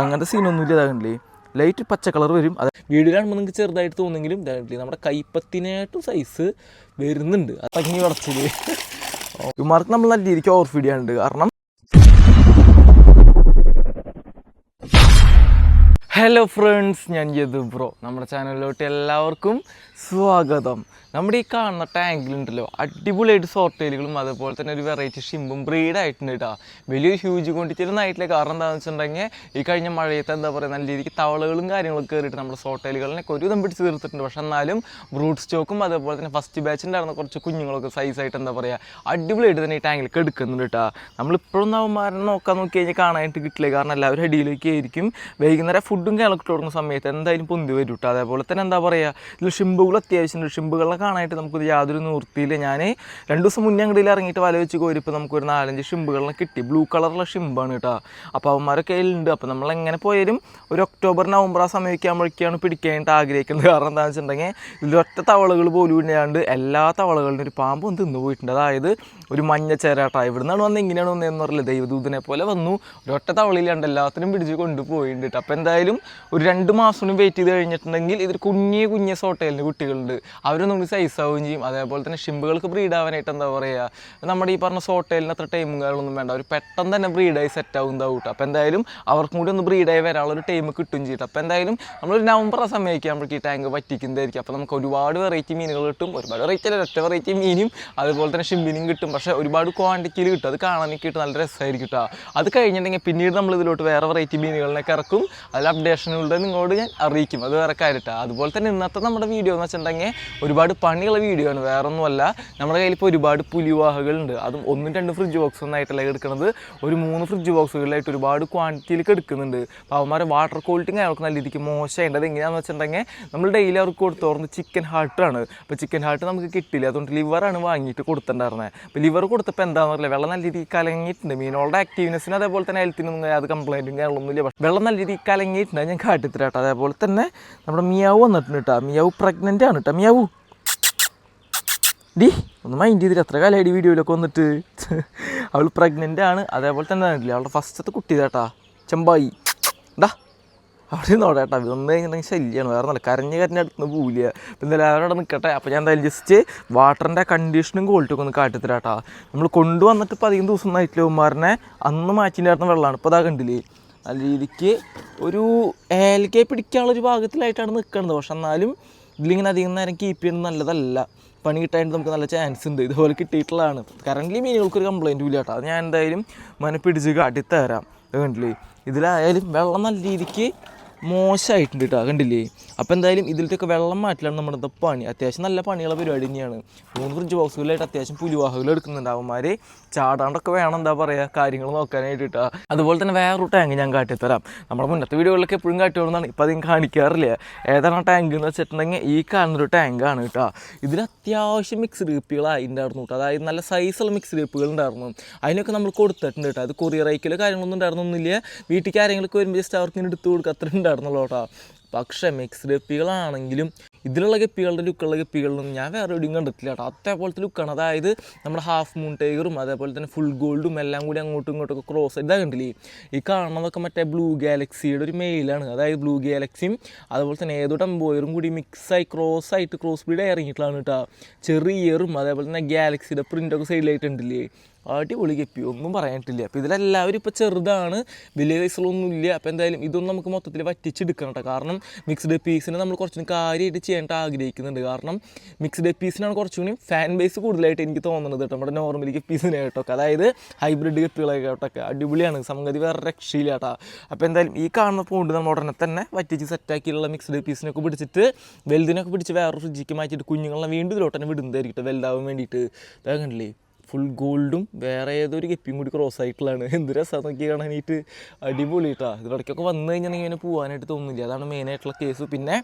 അങ്ങനത്തെ സീനൊന്നുമില്ല ഇതാകണ്ടേ ലൈറ്റ് പച്ച കളർ വരും. അത് കാണുമ്പോൾ നിങ്ങൾക്ക് ചെറുതായിട്ട് തോന്നെങ്കിലും ഇതാകണ്ടില്ലേ നമ്മുടെ കൈപ്പത്തിനായിട്ടും സൈസ് വരുന്നുണ്ട്. അത് തങ്ങി വളച്ചിൽ ഇമാർക്ക് നമ്മൾ നല്ല രീതിക്ക് ഓവർ ഫീഡ് ചെയ്യാനുണ്ട്. കാരണം ഹലോ ഫ്രണ്ട്സ് ഞാൻ യദു ബ്രോ നമ്മുടെ ചാനലിലോട്ട് എല്ലാവർക്കും സ്വാഗതം. നമ്മുടെ ഈ കാണുന്ന ടാങ്കിലുണ്ടല്ലോ അടിപൊളിയായിട്ട് സോർട്ടേലുകളും അതുപോലെ തന്നെ ഒരു വെറൈറ്റി ഷിമ്പും ബ്രീഡ് ആയിട്ടുണ്ട് കേട്ടോ വലിയ ഹ്യൂജ് ക്വാണ്ടിറ്റി ഒന്നും ആയിട്ടില്ല കാരണം എന്താണെന്ന് വെച്ചിട്ടുണ്ടെങ്കിൽ ഈ കഴിഞ്ഞ മഴയത്ത് എന്താ പറയുക നല്ല രീതിക്ക് തവളകളും കാര്യങ്ങളും കയറിയിട്ട് നമ്മുടെ സോർട്ടേലുകളിനൊക്കെ ഒരു വിധം പിടിച്ച് തീർത്തിട്ടുണ്ട്. പക്ഷെ എന്നാലും ബ്രൂട്ട് സ്റ്റോക്കും അതുപോലെ തന്നെ ഫസ്റ്റ് ബാച്ച് ഉണ്ടായിരുന്ന കുറച്ച് കുഞ്ഞുങ്ങളൊക്കെ സൈസായിട്ട് എന്താ പറയുക അടിപൊളിയായിട്ട് തന്നെ ഈ ടാങ്കിൽ എടുക്കുന്നുണ്ട് കേട്ടോ നമ്മളിപ്പോഴും നവന്മാരെ നോക്കാൻ നോക്കി കഴിഞ്ഞാൽ കാണാനായിട്ട് കിട്ടില്ല. കാരണം എല്ലാവരും അടിയിലേക്ക് ആയിരിക്കും. വൈകുന്നേരം ഫുഡും കിളക്കിട്ട് തുടങ്ങുന്ന സമയത്ത് എന്തായാലും പൊന്തി വരും കേട്ടോ അതേപോലെ തന്നെ എന്താ പറയുക ഇതിൽ ഷിമ്പുകൾ അത്യാവശ്യമുണ്ട്. ഷിമ്പുകളെ കാണാനായിട്ട് നമുക്കിത് യാതൊരു നിവൃത്തിയില്ല. ഞാൻ രണ്ട് ദിവസം മുന്നേ അങ്ങോട്ട് ഇറങ്ങിയിട്ട് വല വെച്ച് കോരിപ്പോൾ നമുക്കൊരു നാലഞ്ച് ഷിമ്പുകളെ കിട്ടി. ബ്ലൂ കളറുള്ള ഷിമ്പാണ് കേട്ടോ. അപ്പോൾ അവന്മാരൊക്കെ ഉണ്ട് അപ്പോൾ നമ്മൾ എങ്ങനെ പോയാലും ഒരു ഒക്ടോബർ നവംബർ ആ സമയമൊക്കെ ആകുമ്പോഴേക്കാണ് പിടിക്കാനായിട്ട് ആഗ്രഹിക്കുന്നത്. കാരണം എന്താണെന്ന് വെച്ചിട്ടുണ്ടെങ്കിൽ ഇതിലൊറ്റ തവളകൾ പോലും ഇല്ലാണ്ട് എല്ലാ തവളകളിലും ഒരു പാമ്പ് തിന്നു പോയിട്ടുണ്ട്. അതായത് ഒരു മഞ്ഞ ചേരാട്ട ഇവിടുന്നാണ് വന്ന് ഇങ്ങനെയാണ് വന്നതെന്ന് പറയില്ല ദൈവദൂതനെ പോലെ വന്നു. ഒരൊറ്റ തവളയിലാണ്ട് എല്ലാത്തിനും പിടിച്ച് കൊണ്ടുപോയിട്ടുണ്ട് അപ്പോൾ എന്തായാലും ഒരു രണ്ട് മാസം വെയിറ്റ് ചെയ്ത് കഴിഞ്ഞിട്ടുണ്ടെങ്കിൽ ഇതിൽ കുഞ്ഞേ കുഞ്ഞേ സോട്ടയിലിന് കുട്ടികളുണ്ട്. അവരൊന്നും സൈസ് ആവുകയും ചെയ്യും. അതേപോലെ തന്നെ ഷിമ്പുകൾക്ക് ബ്രീഡ് ആവാനായിട്ട് എന്താ പറയുക നമ്മുടെ ഈ പറഞ്ഞ സോട്ടയിലിന് അത്ര ടൈമും കാര്യങ്ങളൊന്നും വേണ്ട. അവർ പെട്ടെന്ന് തന്നെ ബ്രീഡായി സെറ്റ് ആവുന്നതാവും കേട്ടോ അപ്പോൾ എന്തായാലും അവർക്കും കൂടി ഒന്ന് ബ്രീഡായി വരാനുള്ള ഒരു ടൈം കിട്ടും ചെയ്യും അപ്പോൾ എന്തായാലും നമ്മളൊരു നവംബർ ആ സമയമൊക്കെ നമ്മൾക്ക് ഈ ടാങ്ക് പറ്റിക്കുന്നതായിരിക്കും. അപ്പോൾ നമുക്ക് ഒരുപാട് വെറൈറ്റി മീനുകൾ കിട്ടും. ഒരുപാട് വെറൈറ്റി അല്ല ഒറ്റ വെറൈറ്റി മീനും അതുപോലെ തന്നെ ഷിമ്പിനും കിട്ടും. പക്ഷേ ഒരുപാട് ക്വാണ്ടിറ്റിയിൽ കിട്ടും. അത് കാണാനൊക്കെ കിട്ടും നല്ല രസമായിരിക്കും കേട്ടോ അത് കഴിഞ്ഞിട്ടുണ്ടെങ്കിൽ പിന്നീട് നമ്മൾ ഇതിലോട്ട് വേറെ വെറൈറ്റി മീനുകളിനൊക്കെ ഇറക്കും. അതിൽ അപ്ഡേഷനുകളുടെ നിങ്ങളോട് ഞാൻ അറിയിക്കും. അത് വേറെ കാര്യട്ടാ. അതുപോലെ തന്നെ ഇന്നത്തെ നമ്മുടെ വീഡിയോ എന്ന് വെച്ചിട്ടുണ്ടെങ്കിൽ ഒരുപാട് പണിയുള്ള വീഡിയോ ആണ്. വേറെ ഒന്നുമല്ല നമ്മുടെ കയ്യിൽ ഇപ്പോൾ ഒരുപാട് പുലിവാഹകളുണ്ട്. അതും ഒന്നും രണ്ട് ഫ്രിഡ്ജ് ബോക്സ് ഒന്നായിട്ടല്ല എടുക്കുന്നത് ഒരു മൂന്ന് ഫ്രിഡ്ജ് ബോക്സുകളിലായിട്ട് ഒരുപാട് ക്വാണ്ടിറ്റിയിലേക്ക് എടുക്കുന്നുണ്ട് അപ്പോൾ അവന്മാരെ വാട്ടർ ക്വാളിറ്റിയും കാര്യങ്ങളൊക്കെ നല്ല രീതിക്ക് മോശമായിട്ട് അത് എങ്ങനെയാണെന്ന് വെച്ചിട്ടുണ്ടെങ്കിൽ നമ്മൾ ഡെയിലി അവർക്ക് കൊടുത്തോർന്ന് ചിക്കൻ ഹാർട്ടാണ് അപ്പോൾ ചിക്കൻ ഹാർട്ട് നമുക്ക് കിട്ടില്ല അതുകൊണ്ട് ലിവറാണ് വാങ്ങിയിട്ട് കൊടുത്തിട്ടുണ്ടായിരുന്നത് അപ്പോൾ ലിവർ കൊടുത്തപ്പോൾ എന്താണെന്ന് അറിയില്ല. വെള്ളം നല്ല രീതിയിൽ കലങ്ങിയിട്ടുണ്ട്. മീനുകളുടെ ആക്റ്റീവ്നെസ്സിന് അതേപോലെ തന്നെ ഹെൽത്തിനൊന്നും അത് കംപ്ലൈന്റും കാര്യങ്ങളൊന്നുമില്ല വെള്ളം നല്ല രീതിയിൽ കലങ്ങിയിട്ടുണ്ട്. ഞാൻ കാട്ടിത്തരാട്ടോ അതേപോലെ തന്നെ നമ്മുടെ മിയാവ് വന്നിട്ടുണ്ട് കേട്ടോ മിയാവ് പ്രഗ്നന്റ് ആണ് കേട്ടോ മിയാവു. ഡി ഒന്ന് മൈൻഡ് ചെയ്തിട്ട് എത്ര കാലമായി വീഡിയോയിലൊക്കെ വന്നിട്ട്? അവൾ പ്രഗ്നന്റ് ആണ്. അതേപോലെ തന്നെ കണ്ടില്ലേ അവളുടെ ഫസ്റ്റത്തെ കുട്ടി ചേട്ടാ ചെമ്പായി. ഡാ അവിടെ നോടേട്ടാ ഇതൊന്നും കഴിഞ്ഞിട്ടുണ്ടെങ്കിൽ ശല്യമാണ് വേറെ നല്ല കരഞ്ഞ് കരഞ്ഞ അടുത്ത് പോവില്ല. അപ്പം എന്തായാലും അവരോട് നിൽക്കട്ടെ അപ്പോൾ ഞാൻ എന്തായാലും ജസ്റ്റ് വാട്ടറിന്റെ കണ്ടീഷനും ക്വാളിറ്റി ഒക്കെ ഒന്ന് കാട്ടിത്തരാട്ടാ നമ്മൾ കൊണ്ടുവന്നിട്ട് ഇപ്പോൾ അധികം ദിവസം ഒന്നായിട്ടില്ല ഉമ്മാറിനെ അന്ന് മാറ്റിണ്ടായിരുന്ന വെള്ളമാണ്. ഇപ്പോൾ അതാ കണ്ടില്ലേ നല്ല രീതിക്ക് ഒരു ഏലക്കെ പിടിക്കാനുള്ളൊരു ഭാഗത്തിലായിട്ടാണ് നിൽക്കുന്നത് പക്ഷെ എന്നാലും ഇതിലിങ്ങനെ അധികം നേരം കീപ്പ് ചെയ്യുന്നത് നല്ലതല്ല. പണി കിട്ടാനായിട്ട് നമുക്ക് നല്ല ചാൻസ് ഉണ്ട്. ഇതുപോലെ കിട്ടിയിട്ടുള്ളതാണ്. കറന്റ്ലി മീനുകൾക്കൊരു കംപ്ലൈന്റും ഇല്ല കേട്ടോ. അത് ഞാൻ എന്തായാലും മനപ്പിടിച്ച് കാട്ടിത്തരാം. കണ്ടില്ലേ? ഇതിലായാലും വെള്ളം നല്ല രീതിക്ക് മോശമായിട്ടുണ്ട് കേട്ടോ കണ്ടില്ലേ? അപ്പോൾ എന്തായാലും ഇതിലത്തെയൊക്കെ വെള്ളം മാറ്റലാണ് നമ്മുടെ പണി. അത്യാവശ്യം നല്ല പണിയുള്ള പരിപാടി തന്നെയാണ്. മൂന്ന് ഫ്രിഡ്ജ് ബോക്സുകളിലായിട്ട് അത്യാവശ്യം പുലിവാഹകൾ എടുക്കുന്നുണ്ട് അവന്മാർ ചാടാണ്ടൊക്കെ വേണം എന്താ പറയുക കാര്യങ്ങൾ നോക്കാനായിട്ട് കേട്ടോ അതുപോലെ തന്നെ വേറൊരു ടാങ്ക് ഞാൻ കാട്ടിത്തരാം. നമ്മുടെ മുന്നത്തെ വീഡിയോകളിലൊക്കെ എപ്പോഴും കാട്ടിയോളന്നാണ് ഇപ്പോൾ അധികം കാണിക്കാറില്ല. ഏതാണ് ടാങ്ക് എന്ന് വെച്ചിട്ടുണ്ടെങ്കിൽ ഈ കാണുന്നൊരു ടാങ്കാണ് കേട്ടോ ഇതിൽ അത്യാവശ്യം മിക്സ് ഗപ്പികളായി ഉണ്ടായിരുന്നു കേട്ടോ അതായത് നല്ല സൈസുള്ള മിക്സ് ഡീപ്പുകൾ ഉണ്ടായിരുന്നു. അതിനൊക്കെ നമ്മൾ കൊടുത്തിട്ടുണ്ട് കേട്ടോ അത് കൊറിയർ അയക്കലോ കാര്യങ്ങളൊന്നും ഉണ്ടായിരുന്നൊന്നുമില്ല. വീട്ടിലേക്ക് ആരെങ്കിലും വരുമ്പോൾ ജസ്റ്റ് അവർക്ക് ഇങ്ങനെ എടുത്ത് കൊടുക്കുക. അത്ര ഉണ്ടായിരുന്നുള്ളൂ കേട്ടോ പക്ഷേ മിക്സ്ഡ് ഗപ്പികളാണെങ്കിലും ഇതിലുള്ള ഗപ്പികളുടെ ലുക്കുള്ള ഗപ്പികളിലും ഞാൻ വേറെ എവിടെയും കണ്ടിട്ടില്ല കേട്ടോ. അതേപോലത്തെ ലുക്കാണ്. അതായത് നമ്മുടെ ഹാഫ് മൂൺ ടൈഗറും അതേപോലെ തന്നെ ഫുൾ ഗോൾഡും എല്ലാം കൂടി അങ്ങോട്ടും ഇങ്ങോട്ടും ഒക്കെ ക്രോസ് ഇതാ കണ്ടില്ലേ? ഈ കാണുന്നതൊക്കെ മറ്റേ ബ്ലൂ ഗാലക്സിയുടെ ഒരു മെയിലാണ് അതായത് ബ്ലൂ ഗാലക്സിയും അതുപോലെ തന്നെ ഏതോ ടെമ്പോയറും കൂടി മിക്സായി ക്രോസ് ആയിട്ട് ക്രോസ് ബ്രീഡ് ഇറങ്ങിയിട്ടാണ് കേട്ടോ. ചെറിയറും അതേപോലെ തന്നെ ഗാലക്സിയുടെ പ്രിന്റൊക്കെ സൈഡിലായിട്ടുണ്ടല്ലേ അടിപൊളി ഗപ്പി. ഒന്നും പറയാനിട്ടില്ല. അപ്പോൾ ഇതിലെല്ലാവരും ഇപ്പോൾ ചെറുതാണ്. വലിയ വയസ്സുകളൊന്നും ഇല്ല. അപ്പോൾ എന്തായാലും ഇതൊന്നും നമുക്ക് മൊത്തത്തിൽ വറ്റിച്ചെടുക്കണം കേട്ടോ കാരണം മിക്സ്ഡ് പീസിനെ നമ്മൾ കുറച്ചും കാര്യമായിട്ട് ചെയ്യാനായിട്ട് ആഗ്രഹിക്കുന്നുണ്ട്. കാരണം മിക്സ്ഡ് പീസിനാണ് കുറച്ചുകൂടി ഫാൻ ബേസ് കൂടുതലായിട്ട് എനിക്ക് തോന്നുന്നത് കേട്ടോ നമ്മുടെ നോർമലി കേട്ടോ അതായത് ഹൈബ്രിഡ് ഗപ്പികളായിട്ടൊക്കെ അടിപൊളിയാണ്. സംഗതി വേറെ രക്ഷയില്ല കേട്ടോ അപ്പോൾ എന്തായാലും ഈ കാണുന്ന പോണ്ട് നമ്മൾ ഉടനെ തന്നെ വറ്റിച്ച് സെറ്റാക്കിയുള്ള മിക്സ്ഡ് പീസിനൊക്കെ പിടിച്ചിട്ട് വലുതിനൊക്കെ പിടിച്ച് വേറെ ഫ്രിഡ്ജിക്ക് മാറ്റിയിട്ട് കുഞ്ഞുങ്ങളെ വീണ്ടും ഇതിലോട്ട് തന്നെ വിടുന്നതായിരിക്കും കേട്ടോ വലുതാവാൻ വേണ്ടിയിട്ട്. കണ്ടില്ലേ? ഫുൾ ഗോൾഡും വേറെ ഏതൊരു കെപ്പിയും കൂടി ക്രോസ് ആയിട്ടുള്ളതാണ്. എന്ത് രസമാണ് നോക്കി കാണാനായിട്ട്. അടിപൊളി കേട്ടോ ഇതിടയ്ക്കൊക്കെ വന്നു കഴിഞ്ഞാൽ ഇങ്ങനെ പോകാനായിട്ട് തോന്നുന്നില്ല. അതാണ് മെയിനായിട്ടുള്ള കേസ് പിന്നെ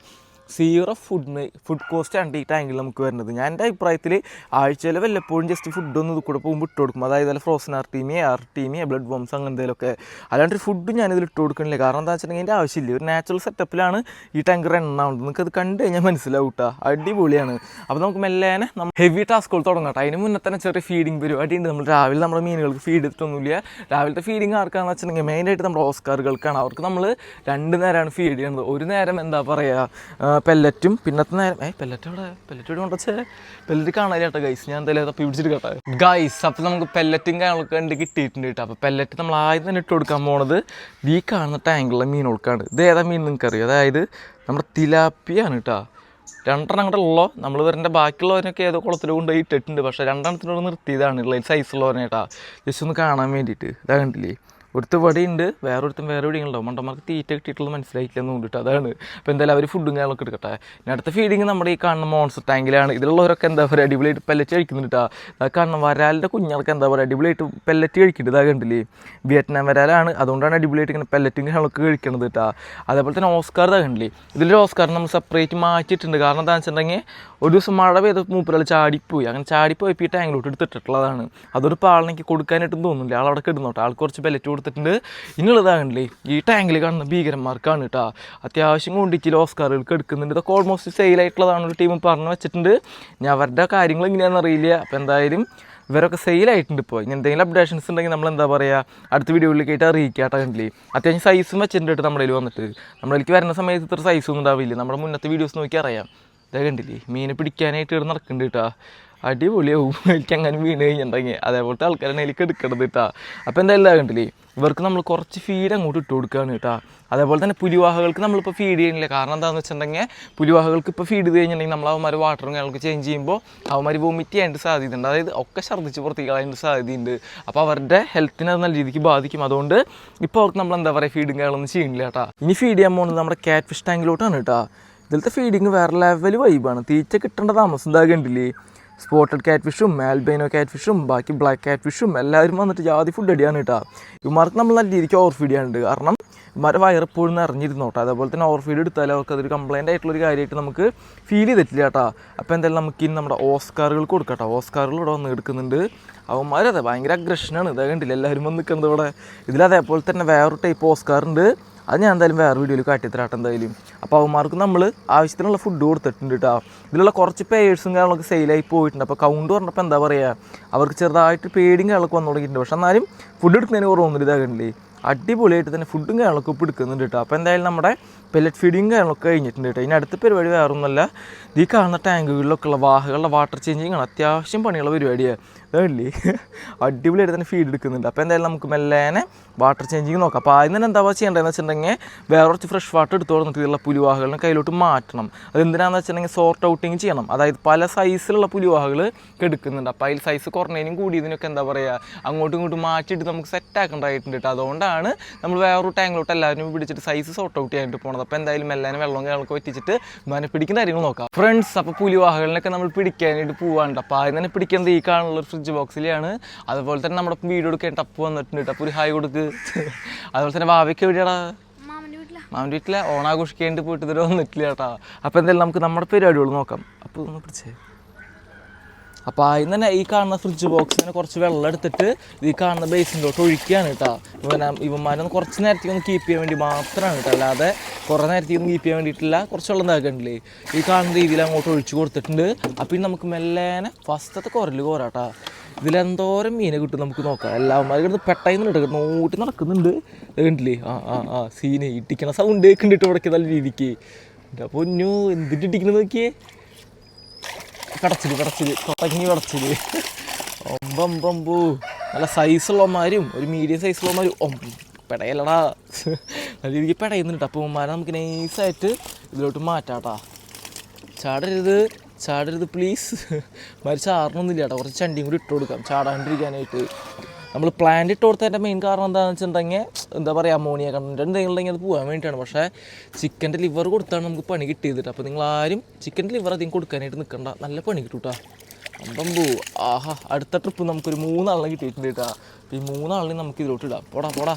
സീറോ ഫുഡിന് ഫുഡ് കോസ്റ്റ് ആണ് ഈ ടാങ്കിൽ നമുക്ക് വരുന്നത്. ഞാൻ എന്റെ അഭിപ്രായത്തിൽ ആഴ്ചയിൽ വല്ലപ്പോഴും ജസ്റ്റ് ഫുഡൊന്നും ഇത് കൂടെ പോകുമ്പോൾ ഇട്ട് കൊടുക്കും. അതായത് frozen artemia artemia blood worms അങ്ങനെ എന്തെങ്കിലുമൊക്കെ അല്ലാണ്ട് ഫുഡ് ഞാനിതിൽ ഇട്ട് കൊടുക്കണില്ല. കാരണം എന്താ വെച്ചിട്ടുണ്ടെങ്കിൽ എന്റെ ആവശ്യമില്ല. ഒരു നാച്ചുറൽ സെറ്റപ്പിലാണ് ഈ ടാങ്കർ എണ്ണാവുന്നത് നിങ്ങൾക്ക് അത് കണ്ടു കഴിഞ്ഞാൽ മനസ്സിലാവും കേട്ടോ അടിപൊളിയാണ്. അപ്പോൾ നമുക്ക് മെല്ലേനെ നമ്മൾ ഹെവി ടാസ്കുകൾ തുടങ്ങട്ടെ അതിന് മുന്നേ തന്നെ ചെറിയ ഫീഡിങ് പരിപാടി ഉണ്ട്. നമ്മൾ രാവിലെ നമ്മുടെ മീനുകൾക്ക് ഫീഡ് ചെയ്തിട്ടൊന്നുമില്ല രാവിലത്തെ ഫീഡിങ് ആർക്കാണെന്ന് വെച്ചിട്ടുണ്ടെങ്കിൽ മെയിനായിട്ട് നമ്മുടെ ഓസ്കാറുകൾക്കാണ്. അവർക്ക് നമ്മൾ രണ്ട് നേരമാണ് ഫീഡ് ചെയ്യുന്നത്. ഒരു നേരം എന്താ പറയുക പെല്ലറ്റും പിന്നത്തെ നേരം ഏ പെല്ലറ്റ് അവിടെ പെല്ലറ്റ് ഇവിടെ കൊണ്ടുവച്ചേ പെല്ലറ്റ് കാണാൻ കേട്ടോ ഗൈസ് ഞാൻ എന്തായാലും തപ്പി പിടിച്ചിട്ട് കേട്ടോ. ഗൈസ് അപ്പോൾ നമുക്ക് പെല്ലറ്റും കാര്യങ്ങളൊക്കെ ഉണ്ട് കിട്ടിയിട്ടുണ്ട് കേട്ടോ. അപ്പോൾ പെല്ലറ്റ് നമ്മൾ ആദ്യം തന്നെ ഇട്ട് കൊടുക്കാൻ പോണത് ഈ കാണുന്ന ടാങ്കിലുള്ള മീൻ മീനുകൾക്കാണ്. ഇത് ഏതാ മീൻ നിങ്ങൾക്കറിയാം? അതായത് നമ്മുടെ തിലാപ്പിയാണ് കേട്ടോ. രണ്ടെണ്ണം കൂടെ ഉള്ളോ? നമ്മൾ വരേണ്ട ബാക്കിയുള്ളവരൊക്കെ ഏതോ കുളത്തിൽ കൊണ്ടുപോയി ഇട്ടിട്ടുണ്ട്. പക്ഷേ രണ്ടെണ്ണത്തിനോട് നിർത്തിയതാണ്. ഉള്ള കേട്ടോ. ജസ്റ്റ് ഒന്ന് കാണാൻ വേണ്ടിയിട്ട്. ഇതാ കണ്ടില്ലേ? ഒരുത്ത ഇവിടെ ഉണ്ട് വേറെ ഒരുത്തും വേറെ എവിടെ ഉണ്ടാവും മണ്ടന്മാർക്ക് തീറ്റ കിട്ടിയിട്ടുള്ളത് മനസ്സിലായിട്ടില്ല എന്ന് കൊണ്ടിട്ട് അതാണ്. അപ്പോൾ എന്തായാലും അവർ ഫുഡും കാര്യങ്ങളൊക്കെ എടുക്കട്ടെ. ഇനി അടുത്ത ഫീഡിങ് നമ്മുടെ ഈ കാണുന്ന മോൺസർ ടാങ്കിലാണ് ഇതിലുള്ളവരൊക്കെ എന്താ പറയുക അടിപൊളിയായിട്ട് പെല്ലറ്റ് കഴിക്കുന്നുണ്ട് കേട്ടോ കാണുന്ന വരാലിന്റെ കുഞ്ഞുങ്ങൾക്ക് എന്താ പറയുക അടിപൊളിയായിട്ട് പെല്ലറ്റ് കഴിക്കുന്നുണ്ട്. ഇതാ കണ്ടില്ലേ? വിയറ്റ്നാം വരാലാണ്. അതുകൊണ്ടാണ് അടിപൊളിയായിട്ട് ഇങ്ങനെ പെല്ലറ്റും കാര്യങ്ങളൊക്കെ കഴിക്കണത് കേട്ടോ അതേപോലെ തന്നെ ഓസ്കാർ ഇതാ കണ്ടില്ലേ? ഇതിലൊരു ഓസ്കാർ നമ്മൾ സെപ്പറേറ്റ് മാറ്റിയിട്ടുണ്ട്. കാരണം എന്താണെന്ന് വെച്ചിട്ടുണ്ടെങ്കിൽ ഒരു ദിവസം മഴ പെയ്ത മൂപ്പരാൾ ചാടിപ്പോയി. അങ്ങനെ ചാടിപ്പോയി ഈ ടാങ്കിലോട്ട് എടുത്തിട്ടുള്ളതാണ് അതൊരു പാളനെനിക്ക് കൊടുക്കാനായിട്ടും തോന്നുന്നില്ല. ആൾ അവിടെ കിടന്നോട്ടെ. ആൾക്ക് കുറച്ച് ബെല്ലറ്റ് കൊടുത്തിട്ടുണ്ട്. ഇന്നുള്ളതാണല്ലേ ഈ ടാങ്കിൽ കാണുന്ന ഭീകരന്മാർക്കാണ് കേട്ടോ അത്യാവശ്യം കൊണ്ടിച്ചിൽ ഓസ്കാറുകൾക്ക് എടുക്കുന്നുണ്ട്. ഇതൊക്കെ ഓൾമോസ്റ്റ് സെയിലായിട്ടുള്ളതാണ് ഒരു ടീം പറഞ്ഞു വെച്ചിട്ടുണ്ട്. ഞാൻ അവരുടെ കാര്യങ്ങൾ എങ്ങനെയാണെന്ന് അറിയില്ല. അപ്പോൾ എന്തായാലും ഇവരൊക്കെ സെയിലായിട്ടുണ്ട് ഇപ്പോൾ ഇനി എന്തെങ്കിലും അപ്ഡേഷൻസ് ഉണ്ടെങ്കിൽ നമ്മൾ എന്താ പറയുക അടുത്ത വീഡിയോയിലേക്കായിട്ട് അറിയിക്കാട്ടോ കണ്ടില്ലേ? അത്യാവശ്യം സൈസും വെച്ചിട്ടുണ്ട് കേട്ടോ നമ്മുടെ വന്നിട്ട്. നമ്മുടെ കയ്യിലേക്ക് വരുന്ന സമയത്ത് ഇത്ര സൈസൊന്നും ഉണ്ടാവില്ല. നമ്മുടെ മുന്നത്തെ വീഡിയോസ് നോക്കി അറിയാം ഇതാ കണ്ടില്ലേ? മീനെ പിടിക്കാനായിട്ട് ഇവിടെ നടക്കുന്നുണ്ട് കേട്ടോ അടിപൊളിയാവും. എനിക്ക് അങ്ങനെ വീണ് കഴിഞ്ഞിട്ടുണ്ടെങ്കിൽ അതേപോലത്തെ ആൾക്കാരാണ് എനിക്ക് എടുക്കണത് കേട്ടോ അപ്പോൾ എന്തായാലും കണ്ടില്ലേ? ഇവർക്ക് നമ്മൾ കുറച്ച് ഫീഡ് അങ്ങോട്ട് ഇട്ട് കൊടുക്കുകയാണ് കേട്ടോ അതേപോലെ തന്നെ പുലിവാഹകൾക്ക് നമ്മളിപ്പോൾ ഫീഡ് ചെയ്യുന്നില്ല. കാരണം എന്താണെന്ന് വെച്ചിട്ടുണ്ടെങ്കിൽ പുലിവാഹകൾക്ക് ഇപ്പോൾ ഫീഡ് ചെയ്ത് കഴിഞ്ഞിട്ടുണ്ടെങ്കിൽ നമ്മൾ അവന്മാർ വാട്ടറും കാര്യങ്ങളൊക്കെ ചേഞ്ച് ചെയ്യുമ്പോൾ അവന്മാർ വോമിറ്റ് ചെയ്യാനായിട്ട് സാധ്യതയുണ്ട് അതായത് ഒക്കെ ഛർദ്ദിച്ച് പുറത്തേക്ക് കളയാനായിട്ട് സാധ്യതയുണ്ട്. അപ്പോൾ അവരുടെ ഹെൽത്തിനെ നല്ല രീതിക്ക് ബാധിക്കും. അതുകൊണ്ട് ഇപ്പോൾ അവർക്ക് നമ്മൾ എന്താ പറയുക ഫീഡും കാര്യങ്ങളൊന്നും ചെയ്യുന്നില്ല കേട്ടോ ഇനി ഫീഡ് ചെയ്യാൻ പോകുന്നത് നമ്മുടെ കാറ്റ് ഫിഷ് ടാങ്കിലോട്ടാണ് കേട്ടോ ഇതിലത്തെ ഫീഡിങ് വേറെ ലെവൽ വൈബാണ് തീറ്റ കിട്ടേണ്ട താമസം എന്താ കണ്ടില്ലേ? സ്പോട്ടഡ് കാറ്റ് ഫിഷും ആൽബൈനോ കാറ്റ് ഫിഷും ബാക്കി ബ്ലാക്ക് കാറ്റ് ഫിഷും എല്ലാവരും വന്നിട്ട് ജാതി ഫുഡ് അടിയാണ് കേട്ടോ ഇവന്മാർക്ക് നമ്മൾ നല്ല രീതിക്ക് ഓവർ ഫീഡ് ചെയ്യാനുണ്ട്. കാരണം ഇവന്മാരെ വയറെപ്പോഴും കേട്ടോ അതേപോലെ തന്നെ ഓവർ ഫീഡ് എടുത്താൽ അവർക്ക് അതൊരു കംപ്ലൈന്റ് ആയിട്ടുള്ളൊരു കാര്യമായിട്ട് നമുക്ക് ഫീൽ ചെയ്തിട്ടില്ല കേട്ടോ അപ്പോൾ എന്തായാലും നമുക്ക് ഇനി നമ്മുടെ ഓസ്കാറുകൾ കൊടുക്കാം കേട്ടോ ഓസ്കാറുകൾ ഇവിടെ വന്ന് എടുക്കുന്നുണ്ട്. അവന്മാരതെ ഭയങ്കര അഗ്രഷനാണ് ഇതാ കണ്ടില്ല? എല്ലാവരും വന്ന് നിൽക്കുന്നത് ഇവിടെ. ഇതിലതേപോലെ തന്നെ വേറൊരു ടൈപ്പ് ഓസ്കാറുണ്ട്. അത് ഞാൻ എന്തായാലും വേറെ വീഡിയോയിൽ കാട്ടിത്തരാട്ടെ എന്തായാലും. അപ്പോൾ അവന്മാർക്ക് നമ്മൾ ആവശ്യത്തിനുള്ള ഫുഡ് കൊടുത്തിട്ടുണ്ട് കേട്ടോ ഇതിലുള്ള കുറച്ച് പേഴ്സും കാര്യങ്ങളൊക്കെ സെയിലായി പോയിട്ടുണ്ട്. അപ്പോൾ കൗണ്ട് പറഞ്ഞപ്പോൾ എന്താ പറയുക അവർക്ക് ചെറുതായിട്ട് പേടിയും കാര്യങ്ങളൊക്കെ വന്നു തുടങ്ങിയിട്ടുണ്ട്. പക്ഷെ എന്നാലും ഫുഡ് എടുക്കുന്നതിന് കുറവൊന്നും ഇതാകണ്ടില്ലേ അടിപൊളിയായിട്ട് തന്നെ ഫുഡും കാര്യങ്ങളൊക്കെ ഇപ്പോൾ എടുക്കുന്നുണ്ട് കേട്ടോ അപ്പോൾ എന്തായാലും നമ്മുടെ പെല്ലറ്റ് ഫീഡിങ് കാര്യങ്ങളൊക്കെ കഴിഞ്ഞിട്ടുണ്ട് കേട്ടോ ഇനി അടുത്ത പരിപാടി വേറെ ഒന്നുമല്ല ഈ കാണുന്ന ടാങ്കുകളിലൊക്കെയുള്ള വാഹകളുടെ വാട്ടർ ചേഞ്ചിങ് ആണ് അത്യാവശ്യം പണിയുള്ള പരിപാടിയാണ് അതല്ലേ അടിപൊളിയായിട്ട് തന്നെ ഫീഡ് എടുക്കുന്നുണ്ട്. അപ്പോൾ എന്തായാലും നമുക്ക് മെല്ലേനെ വാട്ടർ ചേഞ്ചിങ് നോക്കാം. അപ്പോൾ ആദ്യം തന്നെ എന്താ ചെയ്യേണ്ടതെന്ന് വെച്ചിട്ടുണ്ടെങ്കിൽ വേറെ കുറച്ച് ഫ്രഷ് വാട്ടർ എടുത്ത് കൊടുത്തിട്ട് ഇതിലുള്ള പുലിവാഹകളിനെ കയ്യിലോട്ട് മാറ്റണം. അതെന്തിനാന്ന് വെച്ചിട്ടുണ്ടെങ്കിൽ സോർട്ട് ഔട്ടിങ് ചെയ്യണം. അതായത് പല സൈസിലുള്ള പുലിവാഹകൾ എടുക്കുന്നുണ്ട്. അപ്പോൾ അതിൽ സൈസ് കുറഞ്ഞതിനും കൂടിയതിനൊക്കെ എന്താ പറയുക അങ്ങോട്ടും ഇങ്ങോട്ടും മാറ്റിയിട്ട് നമുക്ക് സെറ്റ് ആക്കേണ്ടതായിട്ടുണ്ട് കേട്ടോ അതുകൊണ്ടാണ് നമ്മൾ വേറൊരു ടാങ്കിലോട്ട് എല്ലാവരും പിടിച്ചിട്ട് സൈസ് സോർട്ട് ഔട്ട് ചെയ്യാനായിട്ട് പോണത്. അപ്പോൾ എന്തായാലും എല്ലാവരും വെള്ളം കാര്യങ്ങളൊക്കെ വെച്ചിട്ട് മനെ പിടിക്കുന്ന കാര്യങ്ങൾ നോക്കാം. ഫ്രണ്ട്സ് അപ്പോൾ പുലിവാഹകളിനൊക്കെ നമ്മൾ പിടിക്കാനായിട്ട് പോകാനുണ്ട് അപ്പോൾ ആദ്യം തന്നെ പിടിക്കുന്നത് ഈ കാണുന്ന ഫ്രിഡ്ജ് ബോക്സിലാണ് അതുപോലെ തന്നെ നമ്മുടെ വീഡിയോ എടുക്കാൻ ടപ്പ് വന്നിട്ടുണ്ട് ടപ്പ് ഒരു ഹായ് കൊടുക്ക്. അതുപോലെ തന്നെ ഭാവിക്ക് എവിടെയാടാ? മാമന്റെ വീട്ടിലാ. ഓണാഘോഷിക്കേണ്ടി പോയിട്ട് ഇതുവരെ വന്നിട്ടില്ല കേട്ടോ. അപ്പോൾ എന്തായാലും നമുക്ക് നമ്മുടെ പരിപാടികൾ നോക്കാം. അപ്പോൾ ഒന്ന് പിടിച്ചേ. അപ്പോൾ ആദ്യം തന്നെ ഈ കാണുന്ന ഫ്രിഡ്ജ് ബോക്സിന് കുറച്ച് വെള്ളം എടുത്തിട്ട് ഈ കാണുന്ന ബേസിന്റെ ഒഴിക്കുകയാണ് കേട്ടോ. ഇവന ഇവന്മാരൊന്ന് കുറച്ച് നേരത്തേക്ക് ഒന്ന് കീപ്പ് ചെയ്യാൻ വേണ്ടി മാത്രമാണ് കേട്ടോ. അല്ലാതെ കുറേ നേരത്തേക്ക് ഒന്ന് കീപ്പ് ചെയ്യാൻ വേണ്ടിയിട്ടില്ല. കുറച്ച് വെള്ളം ഇതാക്കണ്ടില്ലേ ഈ കാണുന്ന രീതിയിൽ അങ്ങോട്ട് ഒഴിച്ച് കൊടുത്തിട്ടുണ്ട്. അപ്പം ഇനി നമുക്ക് മെല്ലേനെ ഫസ്റ്റത്തെ കുറൽ കോരാട്ടാ ഇതിലെന്തോരം മീനെ കിട്ടും നമുക്ക് നോക്കാം. എല്ലാവന്മാരും കിടന്ന് പെട്ടെന്ന് എടുക്കും നോട്ടി നടക്കുന്നുണ്ട്. കണ്ടില്ലേ? ആ ആ ആ സീന് ഇട്ടിക്കണ സൗണ്ട് കണ്ടിട്ട് ഇവിടെ നല്ല രീതിക്ക്. അപ്പോൾ പൊന്നു എന്തിട്ട് ഇട്ടിക്കണ നോക്കിയേ? കടച്ചിൽ കടച്ചിൽ. തുടങ്ങി കടച്ചിൽ. ഒമ്പമ്പു നല്ല സൈസുള്ളമാരും ഒരു മീഡിയം സൈസുള്ളമാരും ഒം പെടയല്ലടാ. നല്ല രീതിക്ക് പെടയുന്നുണ്ട്. അപ്പോൾ ഉമ്മാരെ നമുക്ക് നൈസായിട്ട് ഇതിലോട്ട് മാറ്റാട്ടാ ചാടരുത്. ചാടരുത് പ്ലീസ് മരിച്ച ചാടണമൊന്നുമില്ല കേട്ടോ കുറച്ച് ചണ്ടിയും കൂടി ഇട്ട് കൊടുക്കാം. ചാടാണ്ടിരിക്കാനായിട്ട്. നമ്മൾ പ്ലാന്റ് ഇട്ട് കൊടുത്തതിന്റെ മെയിൻ കാരണം എന്താണെന്ന് വെച്ചിട്ടുണ്ടെങ്കിൽ എന്താ പറയുക അമോണിയ കണ്ടന്റ് എന്തെങ്കിലും ഉണ്ടെങ്കിൽ അത് പോകാൻ വേണ്ടിയിട്ടാണ്. പക്ഷേ ചിക്കന്റെ ലിവർ കൊടുത്താണ് നമുക്ക് പണി കിട്ടിയത്. അപ്പോൾ നിങ്ങൾ ആരും ചിക്കന്റെ ലിവർ അധികം കൊടുക്കാനായിട്ട് നിൽക്കണ്ട നല്ല പണി കിട്ടും കേട്ടോ ആഹാ. അടുത്ത ട്രിപ്പ് നമുക്കൊരു മൂന്നാളിനെ കിട്ടിയിട്ടുണ്ട് കേട്ടോ അപ്പോൾ ഈ മൂന്നാളിനെ നമുക്ക് ഇതിലോട്ട് ഇടാം. പോടാ പോടാ.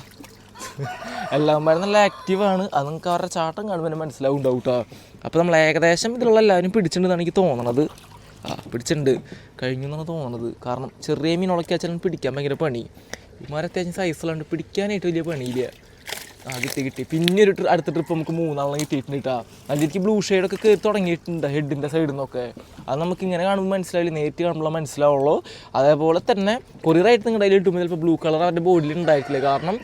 എല്ലാവരും നല്ല ആക്റ്റീവാണ് അത് നിങ്ങൾക്ക് അവരുടെ ചാട്ടം കാണുമ്പോൾ തന്നെ മനസ്സിലാവും ഡൗട്ടാ അപ്പോൾ നമ്മൾ ഏകദേശം ഇതിലുള്ള എല്ലാവരും പിടിച്ചിട്ടുണ്ടെന്നാണ് എനിക്ക് തോന്നണത്. ആ പിടിച്ചിട്ടുണ്ട്. കഴിഞ്ഞു എന്നാണ് തോന്നണത്. കാരണം ചെറിയ മീൻ ഉളക്കി വെച്ചാൽ പിടിക്കാൻ ഭയങ്കര പണി. ഇമാരെ അത്യാവശ്യം സൈസിലുണ്ട് പിടിക്കാനായിട്ട് വലിയ പണിയില്ല. ആ കിട്ടി കിട്ടി. പിന്നെ ഒരു അടുത്ത ട്രിപ്പ് നമുക്ക് മൂന്നാളെ കിട്ടിയിട്ടുണ്ട് കേട്ടോ നല്ല രീതിക്ക് ബ്ലൂ ഷെയ്ഡൊക്കെ കയറി തുടങ്ങിയിട്ടുണ്ട് ഹെഡിന്റെ സൈഡിൽ നിന്നൊക്കെ അത് നമുക്ക് ഇങ്ങനെ കാണുമ്പോൾ മനസ്സിലാവില്ല. നേരിട്ട് കാണുമ്പോൾ മനസ്സിലാവുള്ളൂ. അതേപോലെ തന്നെ കൊറിയറായിട്ട് നിങ്ങളുടെ കയ്യിൽ ഇട്ടുമ്പോൾ ചിലപ്പോൾ ബ്ലൂ കളർ അവരുടെ ബോഡിയിൽ ഉണ്ടായിട്ടില്ല. കാരണം